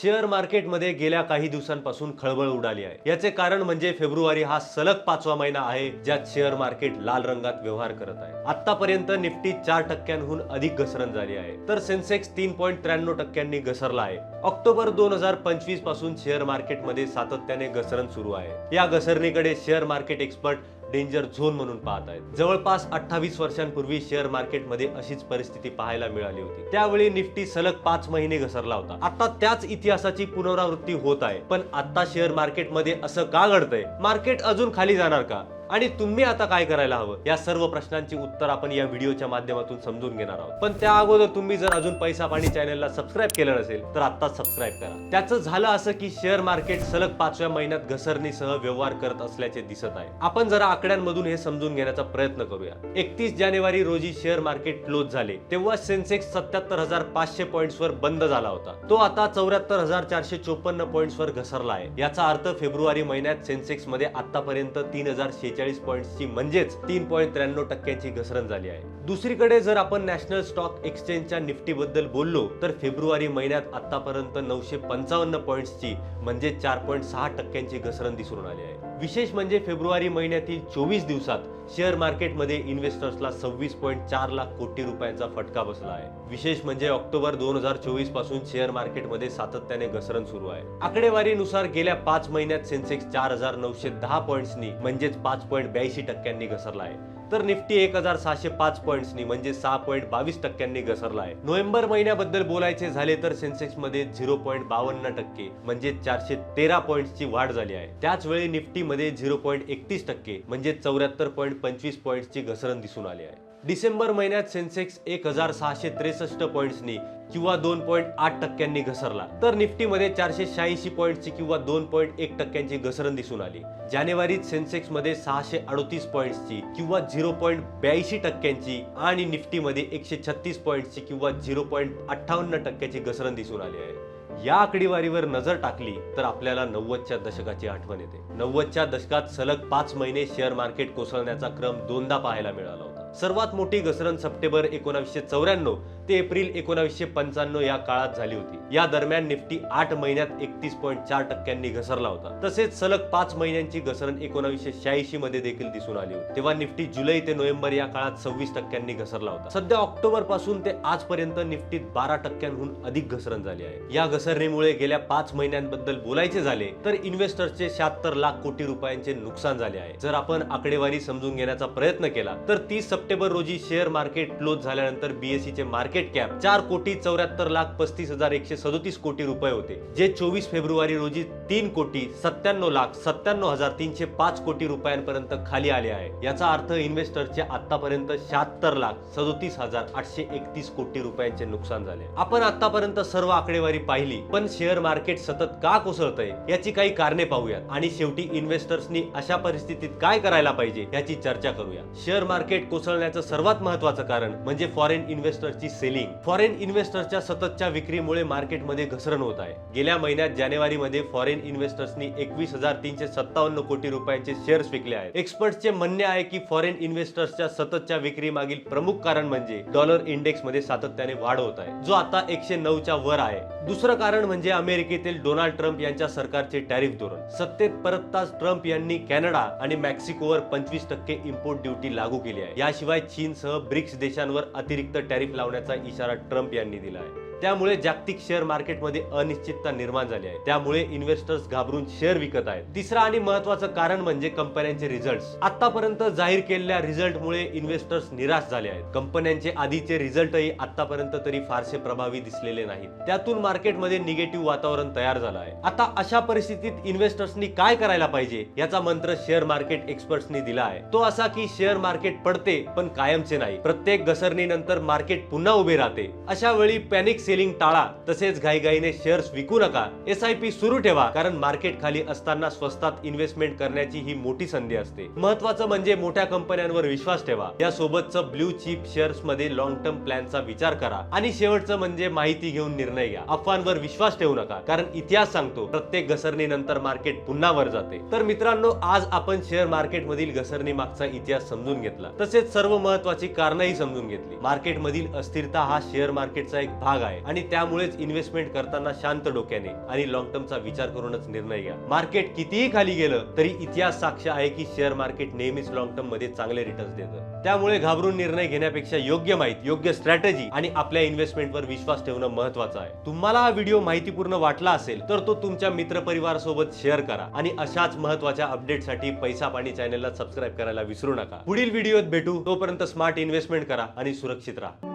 Share मार्केटमध्ये गेल्या काही दिवसांपासून खळबळ उडाली आहे. याचे कारण म्हणजे फेब्रुवारी हा सलग पाचवा महिना आहे ज्यात शेअर मार्केट लाल रंगात व्यवहार करत आहे. आतापर्यंत निफ्टी चार टक्क्यांहून अधिक घसरण झाली आहे. तर सेन्सेक्स तीन पॉईंट त्र्याण्णव टक्क्यांनी घसरला आहे. ऑक्टोबर दोन हजार पंचवीसपासून शेअर मार्केटमध्ये सातत्याने घसरण सुरू आहे. या घसरणीकडे share market expert danger zone म्हणून पाहत आहेत. जवळपास अठ्ठावीस वर्षांपूर्वी शेअर मार्केटमध्ये अशीच परिस्थिती पाहायला मिळाली होती. त्यावेळी निफ्टी सलग पाच महिने घसरला होता. आता त्याच इतिहासाची पुनरावृत्ती होत आहे. पण आता शेअर मार्केटमध्ये असं का घडतंय? मार्केट अजून खाली जाणार का? आणि तुम्ही आता काय करायला हवं? या सर्व प्रश्नांची उत्तर आपण या व्हिडिओच्या माध्यमातून समजून घेणार आहोत. पण त्या अगोदर तुम्ही जर अजून पैसा पाणी चॅनलला सबस्क्राईब केलं नसेल तर आता सबस्क्राईब करा. त्याचं झालं असं की शेअर मार्केट सलग पाचव्या महिन्यात घसरणीसह व्यवहार करत असल्याचे दिसत आहे. आपण जरा आकड्यांमधून हे समजून घेण्याचा प्रयत्न करूया. एकतीस जानेवारी रोजी शेअर मार्केट क्लोज झाले. तेव्हा सेन्सेक्स सत्याहत्तर हजार पाचशे पॉईंट्स वर बंद झाला होता. तो आता चौऱ्याहत्तर हजार चारशे चोपन्न पॉईंट्स वर घसरला आहे. याचा अर्थ फेब्रुवारी महिन्यात सेन्सेक्समध्ये आतापर्यंत तीन हजार शेहेचाळीस पॉईंट्सची म्हणजेच तीन पॉईंट त्र्याण्णव टक्क्यांची घसरण झाली आहे. दुसरीकडे जर आपण नॅशनल स्टॉक एक्सचेंजच्या निफ्टी बद्दल बोललो तर फेब्रुवारी महिन्यात आतापर्यंत नऊशे पंचावन्न पॉईंट्सची म्हणजे चार पॉईंट सहा टक्क्यांची घसरण दिसून आली आहे. विशेष म्हणजे फेब्रुवारी महिन्यातील चोवीस दिवसात शेअर मार्केटमध्ये इन्व्हेस्टर्सला सव्वीस पॉईंट चार लाख कोटी रुपयांचा फटका बसला आहे. विशेष म्हणजे ऑक्टोबर दोन हजार चोवीसपासून शेअर मार्केटमध्ये सातत्याने घसरण सुरू आहे. आकडेवारीनुसार गेल्या पाच महिन्यात सेन्सेक्स चार हजार नऊशे दहा पॉईंट्सनी म्हणजेच पाच पॉईंट ब्याऐंशी टक्क्यांनी घसरला आहे. तर निफ्टी एक हजार सहाशे पाच पॉईंट्सनी म्हणजे सहा पॉईंट बावीस टक्क्यांनी घसरला आहे नोव्हेंबर महिन्याबद्दल बोलायचे झाले तर सेन्सेक्समध्ये झिरो पॉईंट बावन्न टक्के म्हणजे चारशे तेरा पॉईंटची वाढ झाली आहे. त्याच वेळी निफ्टी मध्ये झिरो पॉईंट एकतीस टक्के म्हणजे चौऱ्याहत्तर पॉईंट पंचवीस पॉईंटची घसरण दिसून आली आहे. डिसेंबर महिन्यात सेन्सेक्स एक हजार सहाशे त्रेसष्ट पॉईंट्सनी किंवा दोन पॉईंट आठ टक्क्यांनी घसरला. तर निफ्टीमध्ये चारशे शहाऐंशी पॉईंटची किंवा दोन पॉईंट एक टक्क्यांची घसरण दिसून आली. जानेवारीत सेन्सेक्समध्ये सहाशे अडोतीस पॉईंट्सची किंवा झिरो पॉईंट ब्याऐंशी टक्क्यांची आणि निफ्टीमध्ये एकशे छत्तीस पॉईंटची किंवा झिरो पॉईंट अठ्ठावन्न टक्क्याची घसरण दिसून आली आहे. या आकडेवारीवर नजर टाकली तर आपल्याला नव्वदच्या दशकाची आठवण येते. नव्वदच्या दशकात सलग पाच महिने शेअर मार्केट कोसळण्याचा क्रम दोनदा पाहायला मिळाला होता. सर्वात मोठी घसरण सप्टेंबर एकोणावीसशे चौऱ्याण्णव ते एप्रिल एकोणावीसशे पंच्याण्णव या काळात झाली होती. या दरम्यान निफ्टी आठ महिन्यात एकतीस पॉईंट चार टक्क्यांनी घसरला होता. तसेच सलग पाच महिन्यांची घसरण एकोणावीसशे शहाऐंशी मध्ये देखील दिसून आली होती. तेव्हा निफ्टी जुलै ते नोव्हेंबर या काळात सव्वीस टक्क्यांनी घसरला होता. सध्या ऑक्टोबरपासून ते आजपर्यंत निफ्टीत बारा टक्क्यांहून अधिक घसरण झाली आहे. या घसरणीमुळे गेल्या पाच महिन्यांबद्दल बोलायचे झाले तर इन्व्हेस्टर्सचे शहात्तर लाख कोटी रुपयांचे नुकसान झाले आहे. जर आपण आकडेवारी समजून घेण्याचा प्रयत्न केला तर तीस सप्टेंबर रोजी शेअर मार्केट क्लोज झाल्यानंतर बीएससी चे मार्केट कॅप चार कोटी चौऱ्याहत्तर लाख पस्तीस हजार एकशे सदोतीस कोटी रुपये होते. जे चोवीस फेब्रुवारी रोजी तीन कोटी सत्त्याण्णव लाख सत्त्याण्णव हजार तीनशे पाच कोटी रुपयांपर्यंत खाली आले आहे. याचा अर्थ इन्व्हेस्टरचे आतापर्यंत शहात्तर लाख सदोतीस हजार आठशे एकतीस कोटी रुपयांचे नुकसान झाले. आपण आतापर्यंत सर्व आकडेवारी पाहिली पण शेअर मार्केट सतत का कोसळतंय याची काही कारणे पाहूयात. आणि शेवटी इन्व्हेस्टर्सनी अशा परिस्थितीत काय करायला पाहिजे याची चर्चा करूया. शेअर मार्केट कोसळण्याचं सर्वात महत्वाचं कारण म्हणजे फॉरेन इन्व्हेस्टरची सेलिंग. फॉरेन इन्व्हेस्टर्सच्या सततच्या विक्रीमुळे मार्केटमध्ये घसरण होत आहे. गेल्या महिन्यात जानेवारीमध्ये फॉरेन इन्व्हेस्टर्सनी एकवीस हजार तीनशे सत्तावन्न कोटी रुपयांचे शेअर्स विकले आहेत. एक्सपर्टचे म्हणणे आहे की फॉरेन इन्व्हेस्टर्सच्या सततच्या विक्री मागील प्रमुख कारण म्हणजे डॉलर इंडेक्समध्ये सातत्याने वाढ होत आहे. जो आता एकशे नऊच्या वर आहे. दुसरं कारण म्हणजे अमेरिकेतील डोनाल्ड ट्रम्प यांच्या सरकारचे टॅरिफ धोरण. सत्तेत परतताच ट्रम्प यांनी कॅनडा आणि मेक्सिकोवर पंचवीस टक्के इम्पोर्ट ड्युटी लागू केली आहे. याशिवाय चीनसह ब्रिक्स देशांवर अतिरिक्त टॅरिफ लावण्याचा इशारा ट्रम्प यांनी दिला आहे. त्यामुळे जागतिक शेअर मार्केटमध्ये अनिश्चितता निर्माण झाली आहे. त्यामुळे इन्व्हेस्टर्स घाबरून शेअर विकत आहेत. तिसरं आणि महत्वाचं कारण म्हणजे कंपन्यांचे रिझल्ट आतापर्यंत जाहीर केलेल्या रिझल्टमुळे इन्व्हेस्टर्स निराश झाले आहेत. कंपन्यांचे आधीचे रिझल्टही आतापर्यंत तरी फारसे प्रभावी दिसलेले नाहीत. त्यातून मार्केटमध्ये निगेटिव्ह वातावरण तयार झालं आहे. आता अशा परिस्थितीत इन्व्हेस्टर्सनी काय करायला पाहिजे याचा मंत्र शेअर मार्केट एक्सपर्ट्सनी दिला आहे. तो असा की शेअर मार्केट पडते पण कायमचे नाही. प्रत्येक घसरणीनंतर मार्केट पुन्हा उभे राहते. अशा वेळी पॅनिक सेलिंग टाळा तसेच घाईघाईने शेअर्स विकू नका. एस आय पी सुरू ठेवा कारण मार्केट खाली असताना स्वस्तात इन्व्हेस्टमेंट करण्याची ही मोठी संधी असते. महत्वाचं म्हणजे मोठ्या कंपन्यांवर विश्वास ठेवा. यासोबतचं ब्ल्यू चिप शेअर्समध्ये लॉंग टर्म प्लॅनचा विचार करा. आणि शेवटचं म्हणजे माहिती घेऊन निर्णय घ्या. अफवांवर विश्वास ठेवू नका कारण इतिहास सांगतो प्रत्येक घसरणीनंतर मार्केट पुन्हा वर जाते. तर मित्रांनो आज आपण शेअर मार्केट मधील घसरणी मागचा इतिहास समजून घेतला. तसेच सर्व महत्वाची कारणही समजून घेतली. मार्केट मधील अस्थिरता हा शेअर मार्केटचा एक भाग आहे. आणि त्यामुळेच इन्व्हेस्टमेंट करताना शांत डोक्याने आणि लॉंग टर्मचा विचार करूनच निर्णय घ्या. मार्केट कितीही खाली गेलं तरी इतिहास साक्ष आहे की शेअर मार्केट नेहमीच लॉंग टर्ममध्ये चांगले रिटर्न्स देतं. त्यामुळे घाबरून निर्णय घेण्यापेक्षा योग्य माहिती योग्य स्ट्रॅटेजी आणि आपल्या इन्व्हेस्टमेंटवर विश्वास ठेवणं महत्वाचं आहे. तुम्हाला हा व्हिडिओ माहितीपूर्ण वाटला असेल तर तो तुमच्या मित्रपरिवारासोबत शेअर करा आणि अशाच महत्त्वाच्या अपडेटसाठी पैसा पाणी चॅनलला सबस्क्राईब करायला विसरू नका. पुढील व्हिडिओत भेटू. तोपर्यंत स्मार्ट इन्व्हेस्टमेंट करा आणि सुरक्षित राहा.